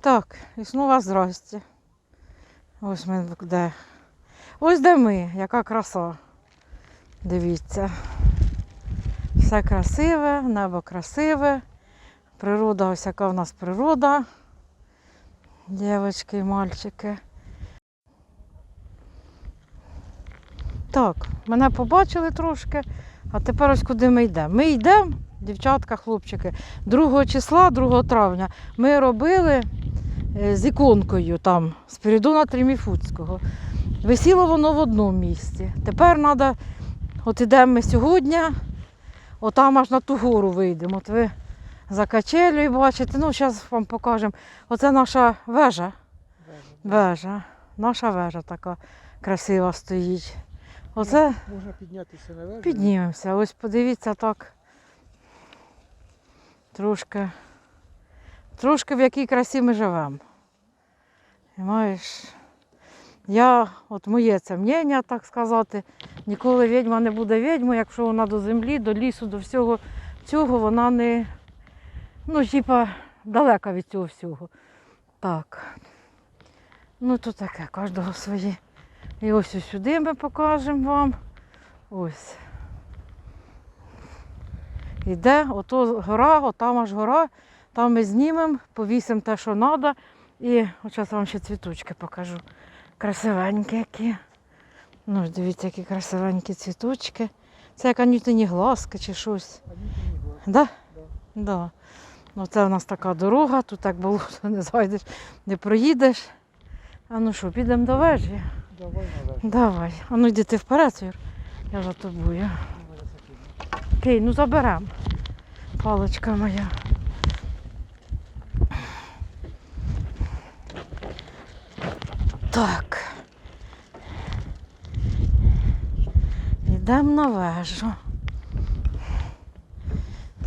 Так, і знову здрасте. Ось ми де. Ось де ми, яка краса. Дивіться. Все красиве, небо красиве. Природа, ось яка в нас природа. Дівчатки і мальчики. Так, мене побачили трошки, а тепер ось куди ми йдемо. Ми йдемо, дівчатка, хлопчики, 2 числа, 2 травня, ми робили з іконкою там, з Спірідона Триміфуцького. Висіло воно в одному місці. Тепер треба, от ідемо ми сьогодні, отам аж на ту гору вийдемо. От ви за качелею бачите, ну зараз вам покажемо. Оце наша вежа. Вежа. Наша вежа така красива стоїть. Оце Можна піднятися на вежу. піднімемося. Ось подивіться так. Трошки. Трошки в якій красі ми живемо. Маєш. Я, от моє це мнення, так сказати, ніколи відьма не буде відьмою, якщо вона до землі, до лісу, до всього цього вона не, ну, типа, далека від цього всього. Так. Ну, то таке, кожного своє. І ось ось сюди ми покажемо вам. Ось. Іде, ото гора, отам аж гора, там ми знімемо, повісимо те, що треба. І от зараз вам ще цвіточки покажу. Красивенькі які. Ну, ж дивіться, які красивенькі цвіточки. Це як анютині глазки чи щось. А ні, ні, ні. Да? Да. Да. Ну, це у нас така дорога, тут так болото не зайдеш, не проїдеш. А ну що, підемо до вежі? Давай на. Давай. А ну йди ти вперед, Юр. Я за тобою. Ну. Окей, ну заберемо. Паличка моя. Так. Йдемо на вежу.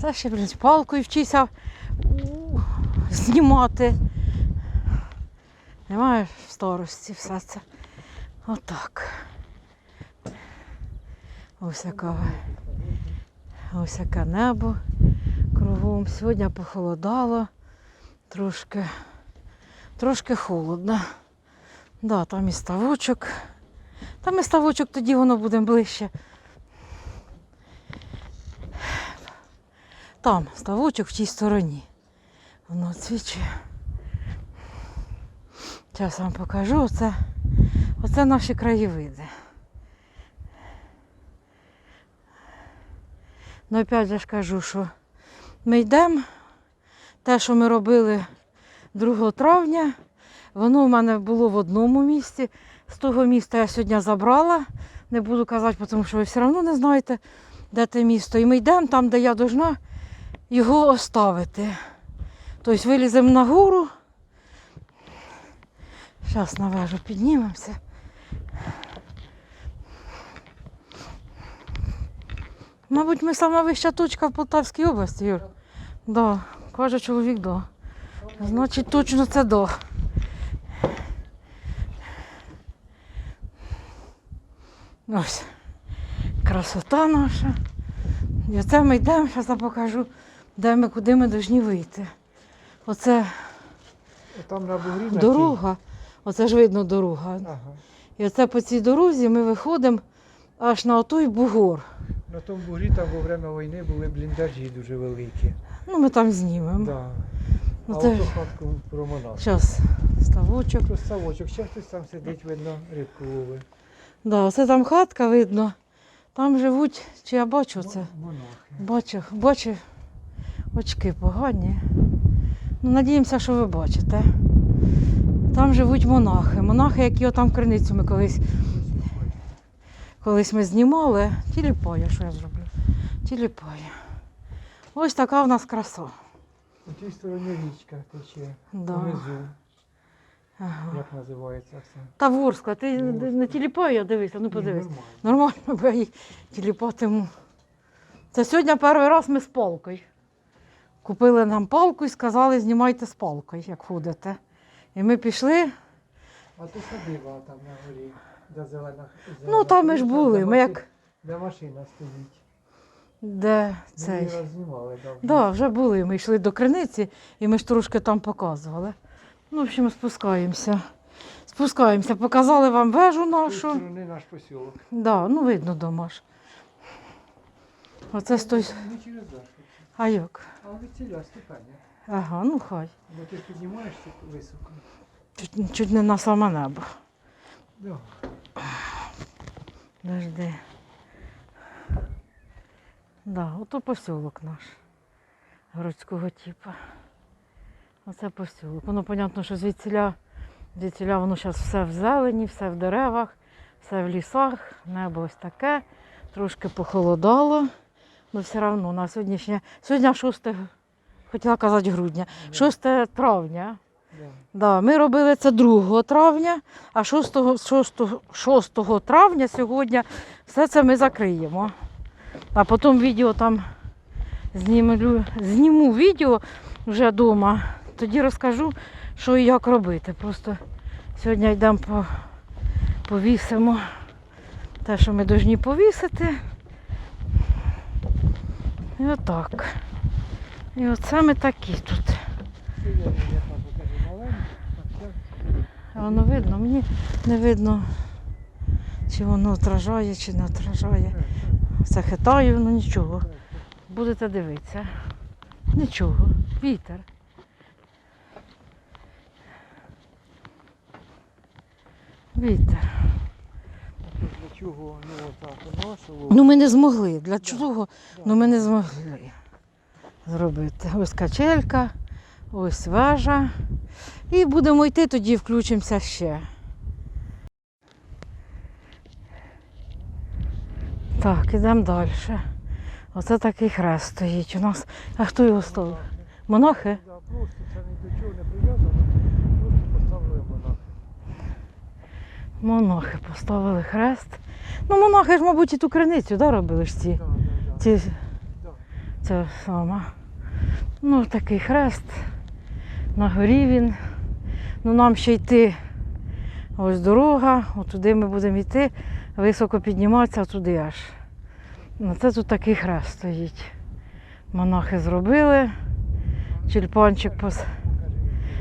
Це ще, блін, з палкою вчися знімати. Немає в старості все це. Отак. Ось яка. Ось яке небо кругом. Сьогодні похолодало, трошки, трошки холодно. Да, там і ставочок. Там і ставочок тоді воно буде ближче. Там ставочок в тій стороні. Воно цвічує. Зараз вам покажу. Оце, оце наші краєвиди. Ну, опять же ж кажу, що ми йдемо. Те, що ми робили 2 травня, воно в мене було в одному місці. З того міста я сьогодні забрала. Не буду казати, тому що ви все одно не знаєте, де те місто. І ми йдемо там, де я должна його оставити. Тобто виліземо на гору. Зараз на вежу піднімемося. Мабуть, ми сама вища точка в Полтавській області, Юр. Да, каже чоловік, да. Значить, точно це да. Ось. Красота наша. І оце ми йдемо, зараз я покажу, де ми, куди ми повинні вийти. Оце Там на бугрі на дорога, оце ж видно дорога. Ага. І оце по цій дорозі ми виходимо аж на отой бугор. На тому бугрі там во время війни були бліндажі дуже великі. Ну, ми там знімемо. Да. Ну, а це- хатку про монах. Зараз ставочок. Просто ставочок, ще хтось там сидить, видно, рибку ловить. Да, оце там хатка видно. Там живуть, чи я бачу це? Бачу, бачу, очки погані. Ну, надіємося, що ви бачите. Там живуть монахи. Монахи, які отам криницю ми колись, колись ми знімали. Тіліпає, що я зроблю? Тіліпає. Ось така в нас краса. У тій стороні річка тече. Да. Внизу. Ага. Як називається це? Та Ворскла, ти Ворскла. не тіліпає, дивися, ну Ні, подивись. нормально. Нормально, бо я її тіліпатиму. Це сьогодні перший раз ми з палкою. Купили нам палку і сказали, знімайте з палкою, як ходите. І ми пішли. А то садива там на горі, де зелена. Ну, там ми ж були. де Ми як Де машина стоїть. де Ми цей. її раз знімали давно. Да, вже були. Ми йшли до криниці і ми ж трошки там показували. Ну, в общем, спускаємося. Спускаємося. Показали вам вежу З тої нашу. сторони наш посілок. Да, ну видно дома ж. Оце з. Не через дашку. А як? А від ціля ступеня. Ага, ну хай. Бо ти піднімаєшся високо. Чуть, чуть не на саме небо. Да. Дожди. Да, ото посілок наш. Городського типу. Оце посілок. Воно, понятно, що звідсіля, звідсіля воно зараз все в зелені, все в деревах, все в лісах, небо ось таке, трошки похолодало. Ну все одно на сьогоднішнє. Сьогодні 6, хотіла казати грудня, 6 травня. Да. Да, ми робили це 2 травня, а 6, 6, 6 травня сьогодні все це ми закриємо. А потім відео там зніму, зніму відео вже вдома, тоді розкажу, що і як робити. Просто сьогодні йдемо по, повісимо те, що ми повинні повісити. І отак. І оце ми такі тут. Воно видно, мені не видно, чи воно отражає, чи не отражає. е, Це хитаю, ну нічого. Будете дивитися. Нічого. Вітер. Вітер. Для чого ну отак носило? Ну ми не змогли. Для чого? Ну ми не змогли зробити. Ось качелька, ось вежа. І будемо йти, тоді включимося ще. Так, ідемо далі. Оце такий хрест стоїть у нас. А хто його ставив? Монахи? Да, просто це ні до чого не прив'язано, просто поставили монах. Монахи поставили хрест. Ну, монахи ж, мабуть, і ту криницю да, робили ж ці. Да, да, да. ці Да. Це сама. Ну, такий хрест. На горі він. Ну, нам ще йти. Ось дорога, отуди ми будемо йти, високо підніматися, туди аж. Ну, це тут такий хрест стоїть. Монахи зробили. Чільпанчик пос.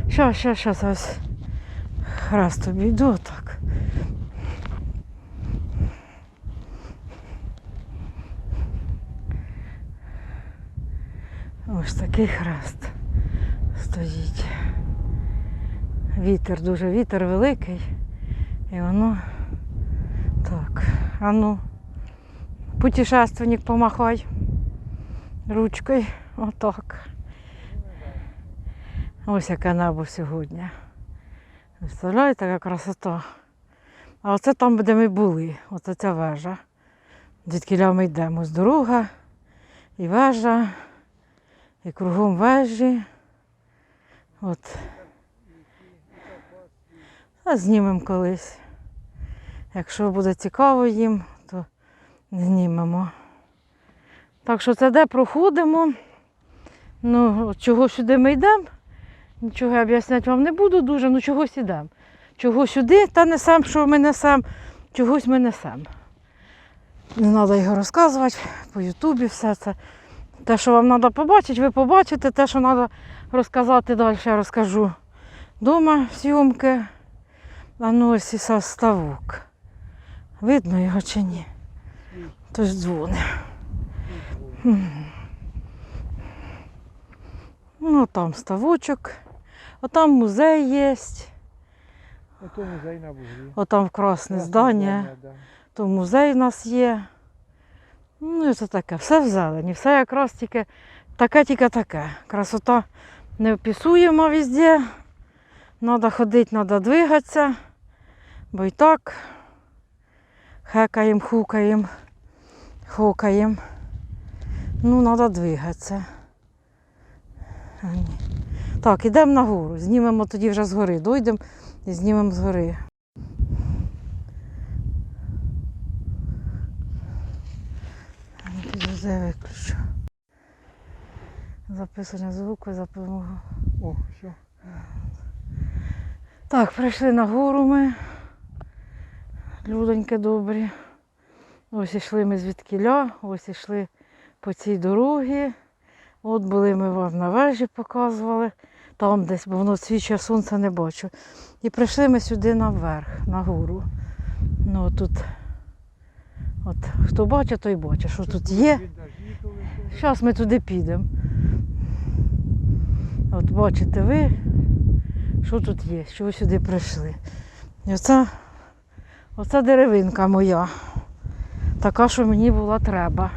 Щас, щас, щас ось хрест обійду так. Ось такий хрест стоїть. Вітер, дуже вітер великий. І воно так. А ну, путешественник помахай ручкою. Отак. Ось яке небо сьогодні. Представляєте, яка красота. А оце там, де ми були, оце ця вежа. Звідки ми йдемо. Ось дорога, і вежа, і кругом вежі. От. А знімемо колись. Якщо буде цікаво їм, то знімемо. Так що це де проходимо. Ну, чого сюди ми йдемо? Нічого я об'ясняти вам не буду дуже, ну чогось ідемо. Чого сюди, та несемо, що ми несемо, чогось ми несемо. Не треба його розказувати по Ютубі все це. Те, що вам треба побачити, ви побачите. Те, що треба розказати далі, я розкажу вдома зйомки. А ну ось і ставок. Видно його чи ні? Хтось дзвонить. Ну, там ставочок. Отам музей є. Ото музей на бугрі. Отам красне Красне здання. да. То музей в нас є. Ну і це таке, все в зелені, все якраз тільки таке, тільки таке. Красота неописуєма везде. Треба ходити, треба двигатися. Бо і так хекаєм, хукаєм, хокаєм. Ну, треба двигатися. А, ні. Так, ідемо нагору. Знімемо тоді вже згори. Дойдемо і знімемо згори. Підвезе виключу. Записання звуку за допомогою. О, все. Так, прийшли на гору ми. Людоньки добрі. Ось ішли ми звідкіля, ось ішли по цій дорогі. От були ми вам на вежі показували. там десь, бо воно свіче сонце не бачу. І прийшли ми сюди наверх, на гору. Ну тут, от хто бачить, той бачить, що тут є. Зараз ми туди підемо. От бачите ви, що тут є, що ви сюди прийшли. І оце, оце деревинка моя. Така, що мені була треба.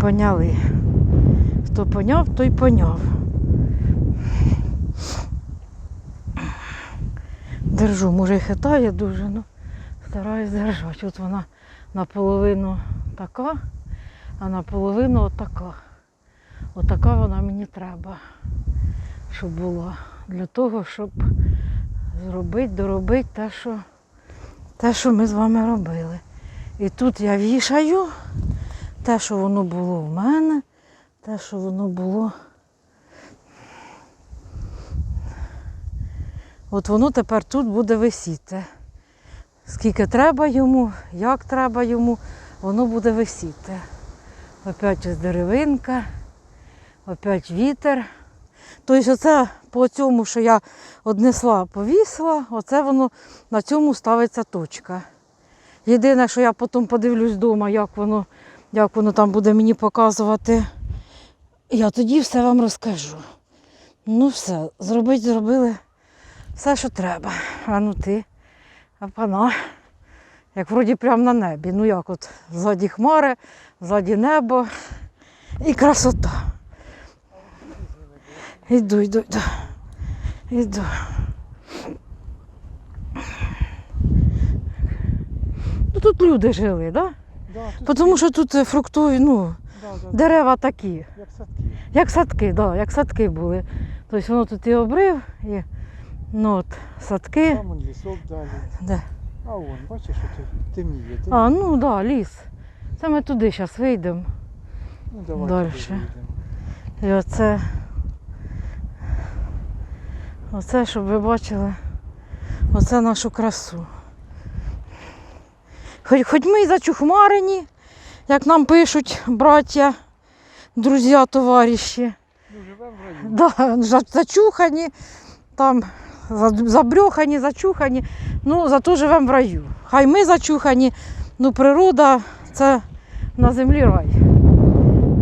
Поняли. Хто поняв, той поняв. Держу, може хитає дуже, ну стараюсь держати. От вона наполовину така, а наполовину отака. Отака вона мені треба, щоб була. Для того, щоб зробити, доробити те, що, те, що ми з вами робили. І тут я вішаю те, що воно було в мене, те, що воно було. От воно тепер тут буде висіти. Скільки треба йому, як треба йому, воно буде висіти. Опять ось деревинка, опять вітер. Тобто оце по цьому, що я однесла, повісила, оце воно на цьому ставиться точка. Єдине, що я потім подивлюсь вдома, як воно, як воно там буде мені показувати, я тоді все вам розкажу. Ну все, зробити зробили все, що треба. А ну ти, а пана, як вроді прямо на небі. Ну як от ззаді хмари, ззаді небо і красота. Іду, йду, йду. Іду. Ну, тут люди жили, так? Да, Да? Тому що тут е, фруктові, ну, да, да, дерева такі. як садки. Як садки, да, як садки були. Тобто воно тут і обрив, і ну, от, садки. Там он лісок далі. Де? А вон, бачиш, що темніє. темніє. А, ну так, да, ліс. Це ми туди зараз вийдемо. ну, давай дальше. туди вийдемо. І оце. Оце, щоб ви бачили, оце нашу красу. Хоч, хоч ми і зачухмарені, як нам пишуть браття, друзі, товариші. Ну, живемо в за- зачухані, там за- забрьохані, зачухані. Ну, зато живемо в раю. Хай ми зачухані, ну природа це на землі рай.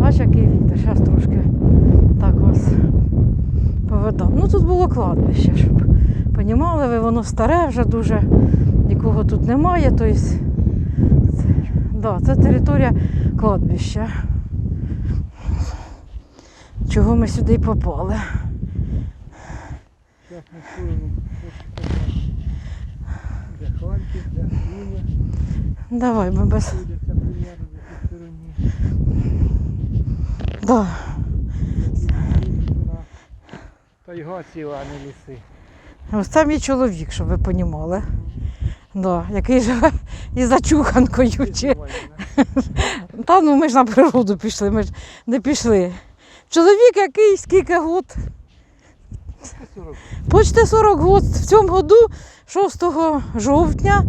Бач, який вітер. Зараз трошки так вас поведам. Ну тут було кладбище, щоб понімали ви, воно старе вже дуже, нікого тут немає. Тобто, це, да, це територія кладбища. Чого ми сюди попали? Зараз ми сторону. Де Харків, де Київ. Давай, ми без. Да. Тайга ціла, а не ліси. Ось це мій чоловік, щоб ви понімали. Да, який живе із зачуханкою. Чи... Та ну ми ж на природу пішли, ми ж не пішли. Чоловік який, скільки год? Почти 40 год. В цьому году, 6 жовтня,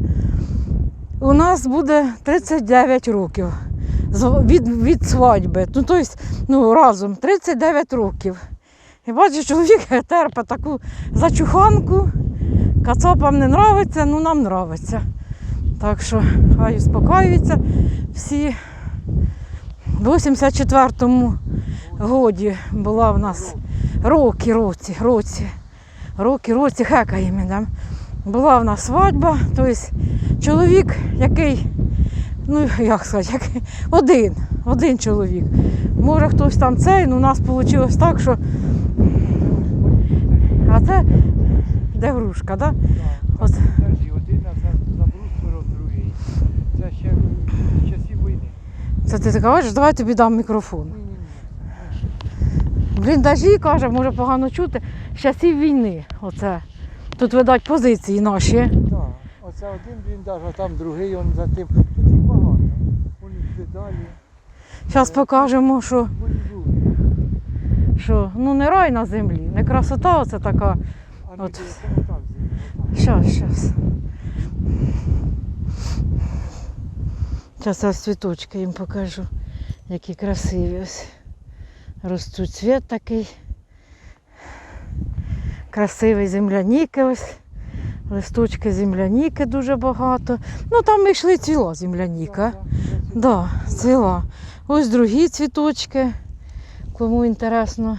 у нас буде 39 років від, від свадьби. Ну, тобто, ну, разом 39 років. І бачиш, чоловік терпе таку зачуханку. Кацапам не нравиться, ну нам нравиться. Так що хай успокаюються всі. В 84-му годі була в нас роки, році, році, роки, році, хекає мене. Була в нас свадьба, тобто чоловік, який, ну як сказати, який, один, один чоловік. Може хтось там цей, ну у нас вийшло так, що. А це де грушка? Да? От. Подожди, один, а за, за бруствером другий. Це ще в часів війни. Це ти така кажеш, давай тобі дам мікрофон. Бліндажі, каже, може погано чути, з часів війни. Оце. Тут видать позиції наші. Так, оце один бліндаж, а там другий, он за тим. Тут їх багато. Вони йде далі. Зараз покажемо, що, що ну не рай на землі, не красота оце така. От. дивися, отак зимно, отак. Щас, щас. Зараз я цвіточки їм покажу, які красиві ось. Ростуть цвіт такий. красивий земляніки ось. Листочки земляніки дуже багато. Ну там ми йшли ціла земляніка. Да, ціла. Ось другі цвіточки. Кому інтересно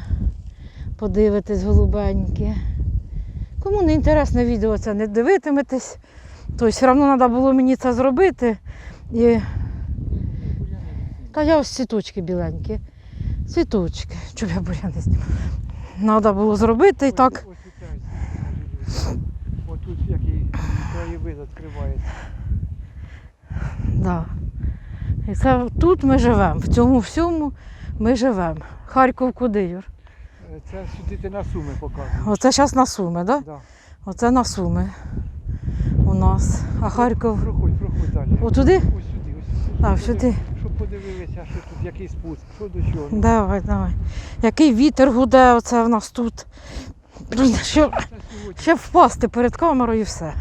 подивитись голубенькі. Кому не інтересне відео це не дивитиметесь, то все одно треба було мені це зробити. І... Та я ось цвіточки біленькі. Цвіточки. Чого я буряни знімаю? Треба було зробити і так. Ось тут який краєвид відкривається. Да. І це тут ми живемо. В цьому всьому ми живемо. Харків куди, Юр? Е, Це сюди ти на суми показуєш. Оце зараз на Суми, так? Да? Да. Оце на Суми у нас. А Харків. Проходь, проходь далі. Отуди? Ось сюди, ось сюди. А, Щоб сюди. Щоб подивилися, що тут який спуск, що до чого. Давай, давай. Який вітер гуде, оце в нас тут. Блін, Ще, ще впасти перед камерою і все.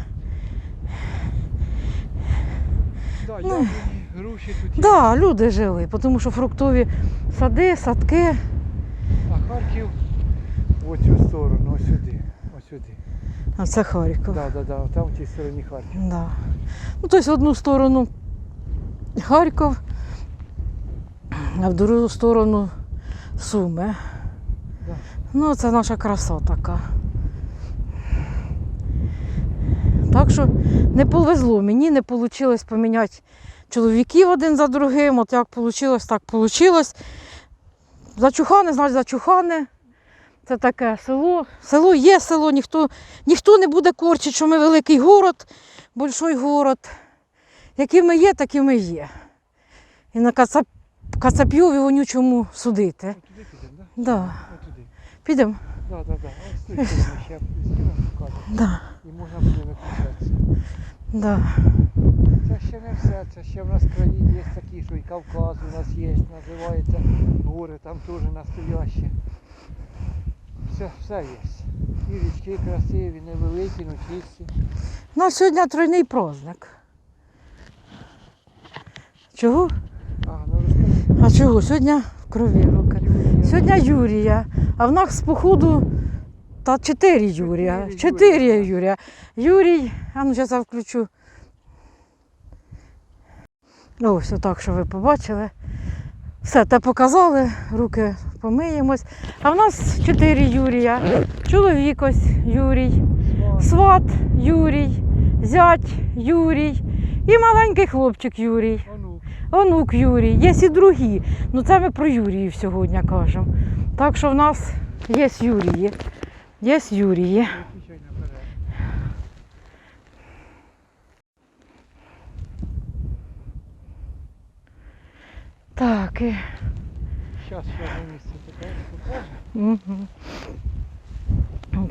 Да, Ну. яблуні, груші тут є. Так, да, люди жили, тому що фруктові сади, садки. А Харків в оцю сторону, ось сюди. Сюди. А це Харків. Да, да, да, там в тій стороні Харків. Да. Ну, тобто в одну сторону Харків, а в другу сторону Суми. Да. Ну, це наша краса така. Так що не повезло. Мені не вийшло поміняти чоловіків один за другим. От як вийшло, так вийшло. Зачухане, значить зачухане. Це таке село. Село є село, ніхто, ніхто не буде корчити, що ми великий город, большой город. Які ми є, такі ми є. І на кацап, кацап'йові вонючому судити. Туди підемо, да? Да. Підемо. Да, да, да. Ось тут ще знімемо. Да, І можна буде виключатися. да. Це ще не все, це ще в нас краї є такі, що і Кавказ у нас є, називається гори, там теж настоящі. Все, все є. І річки красиві, невеликі, ну чисті. У нас сьогодні тройний праздник. Чого? А, ну розкажи. А чого? Сьогодні в крові. Юрія. Сьогодні Юрія, а в нас походу та чотири Юрія. Чотири Юрія. Юрія. Юрій, а ну зараз я включу. Ось отак, що ви побачили. Все, те показали, руки помиємось. А в нас чотири Юрія. Чоловік ось Юрій, сват Юрій, зять Юрій і маленький хлопчик Юрій. Онук. Юрій, є і другі. Ну це ми про Юріїв сьогодні кажемо. Так що в нас є Юрії. Є Юрії. Так. І... Щас ще одне місце покаже.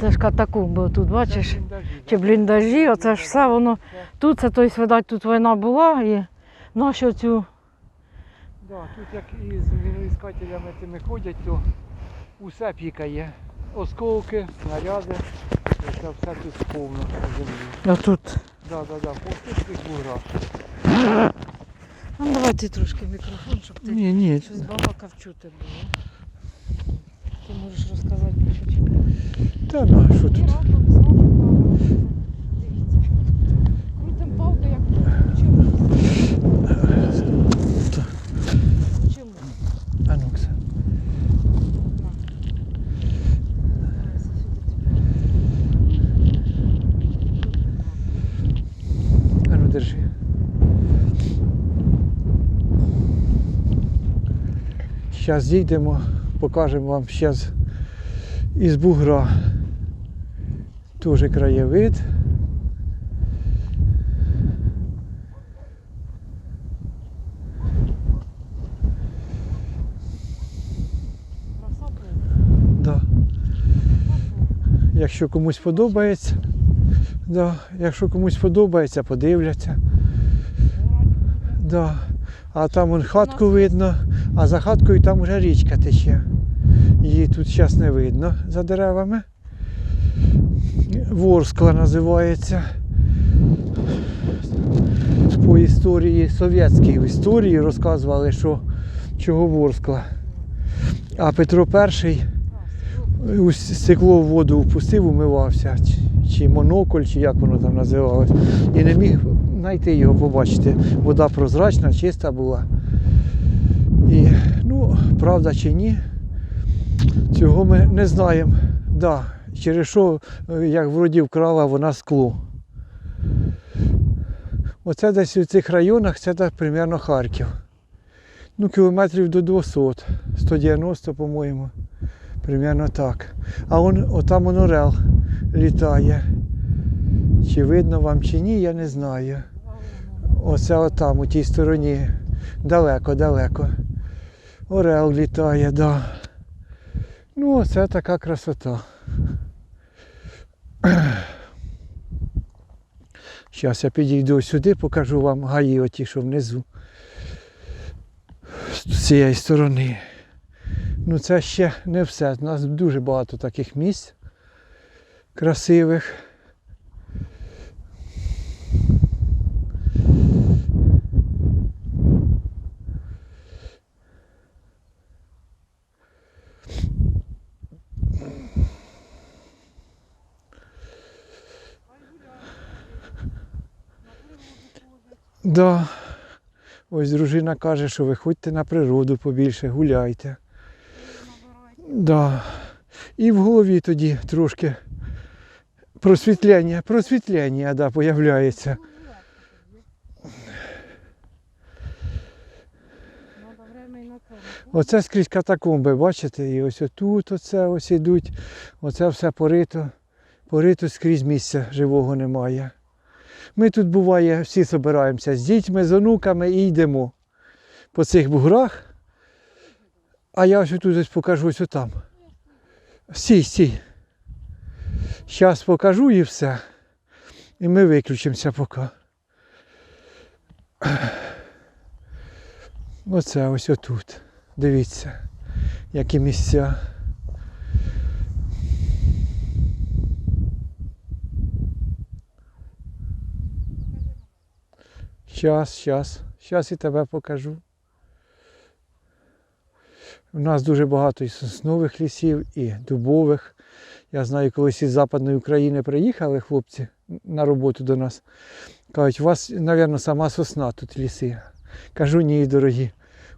Це ж катакомби тут, бачиш? Чи да? бліндажі, оце ж все воно. Тут це, тобто, видать, тут війна була і наші оцю. Да, тут як і з міноіскателями тими ходять, то усе пікає. Осколки, снаряди. Це все тут повно на землі. Отут. Да, да, да, по всіх буграх. Ну, давай ти трошки мікрофон, щоб ти Ні, ні. щось балакав чути було. Ти можеш розказати, що. Та ну, а що тут? Дивіться. Крутим палку, як включив. Чому? А ну, Кса. А ну держи. Зараз зійдемо, покажемо вам зараз із бугра. Теж краєвид. Да. Якщо комусь подобається, да. якщо комусь подобається, подивляться. Да. А там вон хатку видно, а за хаткою там вже річка тече. Її тут зараз не видно за деревами. Ворскла називається. По історії, совєтській історії розказували, що чого Ворскла. А Петро І стекло в воду впустив, умивався, чи- чи монокль, чи як воно там називалось. І не міг знайти його, побачити. Вода прозрачна, чиста була. І, ну, правда чи ні, цього ми не знаємо. Да, через що, е, як вроді вкрала вона скло. Оце десь у цих районах, це так примерно Харків. Ну, кілометрів до 200, 190, по-моєму. Примерно так. А он, отам он орел літає. Чи видно вам, чи ні, я не знаю. Оце отам, у тій стороні. Далеко, далеко. Орел літає, да. Ну, оце така красота. Зараз я підійду сюди, покажу вам гаї оті, що внизу. З цієї сторони. Ну це ще не все. У нас дуже багато таких місць красивих. Да. Ось дружина каже, що виходьте на природу побільше, гуляйте. Да. І в голові тоді трошки просвітлення, просвітлення, да, появляється. Оце скрізь катакомби, бачите, і ось отут оце ось ідуть. Оце все порито. Порито скрізь місця живого немає. Ми тут буває, всі збираємося з дітьми, з онуками і йдемо по цих буграх. А я ось тут ось покажу ось отам. Стій, стій. Зараз покажу і все. І ми виключимося поки. Оце ось отут. Дивіться, які місця. Щас, щас, щас і тебе покажу. У нас дуже багато і соснових лісів, і дубових. Я знаю, колись із Западної України приїхали хлопці на роботу до нас. Кажуть, у вас, мабуть, сама сосна тут ліси. Кажу, ні, дорогі,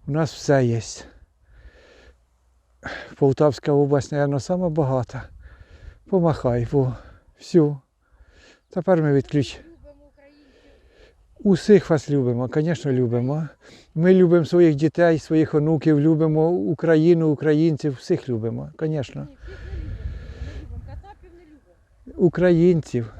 у нас все є. Полтавська область, мабуть, сама багата. Помахай, во. Все. Тепер ми відключимо. Усіх вас любимо, звісно, любимо. Ми любимо своїх дітей, своїх онуків, любимо Україну, українців, всіх любимо, звісно. катапів не любимо. Українців.